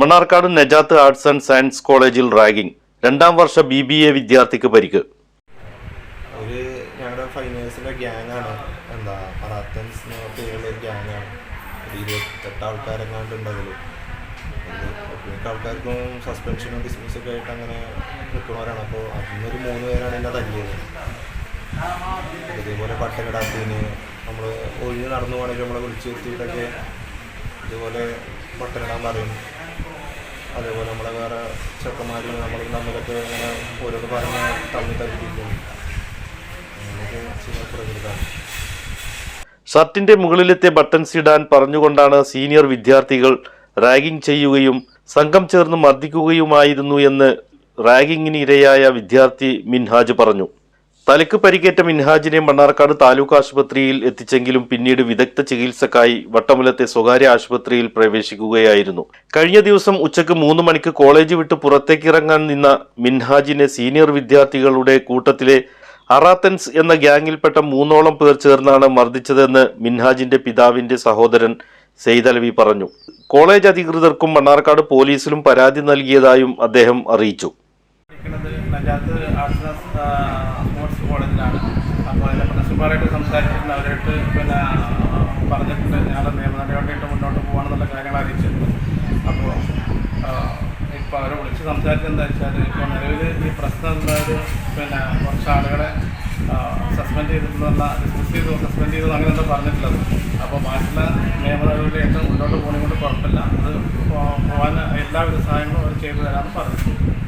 Mannarkkad Najath arts and science കോളേജിൽ ragging. രണ്ടാം വർഷ ബി ബി എ വിദ്യാർത്ഥിക്ക് പരിക്ക്. ആൾക്കാർക്കും സസ്പെൻഷനും ആയിട്ട് അങ്ങനെ നിൽക്കുന്നവരാണ് അപ്പോൾ മൂന്ന് പേരാണ് എന്നെ തല്ലിയത്. ഇതേപോലെ പട്ടനിടാത്തതിന് നമ്മൾ ഒഴിഞ്ഞ് നടന്നു പോകണമെങ്കിൽ നമ്മളെ വിളിച്ചു എത്തിയിട്ടൊക്കെ ഇതുപോലെ പട്ടകിടാൻ പറയും. അതേപോലെ നമ്മളെ വേറെ ചെക്കന്മാരും നമ്മൾ തമ്മിലൊക്കെ ഇങ്ങനെ ഓരോന്ന് പറഞ്ഞ് തമ്മിൽ തല്ലിപ്പിക്കും. ഷർട്ടിന്റെ മുകളിലത്തെ ബട്ടൺസ് ഇടാൻ പറഞ്ഞുകൊണ്ടാണ് സീനിയർ വിദ്യാർത്ഥികൾ റാഗിംഗ് ചെയ്യുകയും സംഘം ചേർന്ന് മർദ്ദിക്കുകയുമായിരുന്നു എന്ന് റാഗിങ്ങിന് ഇരയായ വിദ്യാർത്ഥി മിൻഹാജ് പറഞ്ഞു. തലയ്ക്ക് പരിക്കേറ്റ മിൻഹാജിനെ മണ്ണാർക്കാട് താലൂക്ക് ആശുപത്രിയിൽ എത്തിച്ചെങ്കിലും പിന്നീട് വിദഗ്ധ ചികിത്സക്കായി വട്ടമുലത്തെ സ്വകാര്യ ആശുപത്രിയിൽ പ്രവേശിക്കുകയായിരുന്നു. കഴിഞ്ഞ ദിവസം ഉച്ചയ്ക്ക് മൂന്ന് മണിക്ക് കോളേജ് വിട്ട് പുറത്തേക്കിറങ്ങാൻ നിന്ന മിൻഹാജിനെ സീനിയർ വിദ്യാർത്ഥികളുടെ കൂട്ടത്തിലെ അറാത്തൻസ് എന്ന ഗ്യാങ്ങിൽപ്പെട്ട മൂന്നോളം പേർ ചേർന്നാണ് മർദ്ദിച്ചതെന്ന് മിൻഹാജിന്റെ പിതാവിന്റെ സഹോദരൻ സെയ്തലവി പറഞ്ഞു. കോളേജ് അധികൃതർക്കും മണ്ണാർക്കാട് പോലീസിലും പരാതി നൽകിയതായും അദ്ദേഹം അറിയിച്ചു. നജാത്ത് ആർട്സ് സ്പോർട്സ് കോളേജിലാണ്. അപ്പോൾ അതിന്റെ പ്രിൻസിപ്പാളായിട്ട് സംസാരിച്ചിട്ടുണ്ട് അവരായിട്ട് പിന്നെ പറഞ്ഞിട്ടുണ്ട്. ഞങ്ങളുടെ നിയമ നടപടിയായിട്ട് മുന്നോട്ട് പോകാമെന്നുള്ള കാര്യങ്ങൾ അറിയിച്ചിട്ടുണ്ട്. അപ്പോൾ ഇപ്പോൾ അവരെ വിളിച്ച് സംസാരിച്ചെന്താ വെച്ചാൽ ഇപ്പോൾ നിലവിൽ ഈ പ്രശ്നം എന്തായാലും പിന്നെ കുറച്ച് ആളുകളെ സസ്പെൻഡ് ചെയ്തിട്ടുള്ള ഡിസ്മിസ് ചെയ്തു സസ്പെൻഡ് ചെയ്തു അങ്ങനെ എന്താ പറഞ്ഞിട്ടുള്ളത്. അപ്പോൾ ബാക്കിയുള്ള നിയമ നടപടിയായിട്ട് മുന്നോട്ട് പോകുന്നത് കുഴപ്പമില്ല അത് പോകാൻ എല്ലാവിധ സഹായങ്ങളും അവർ ചെയ്തു തരാമെന്ന് പറഞ്ഞു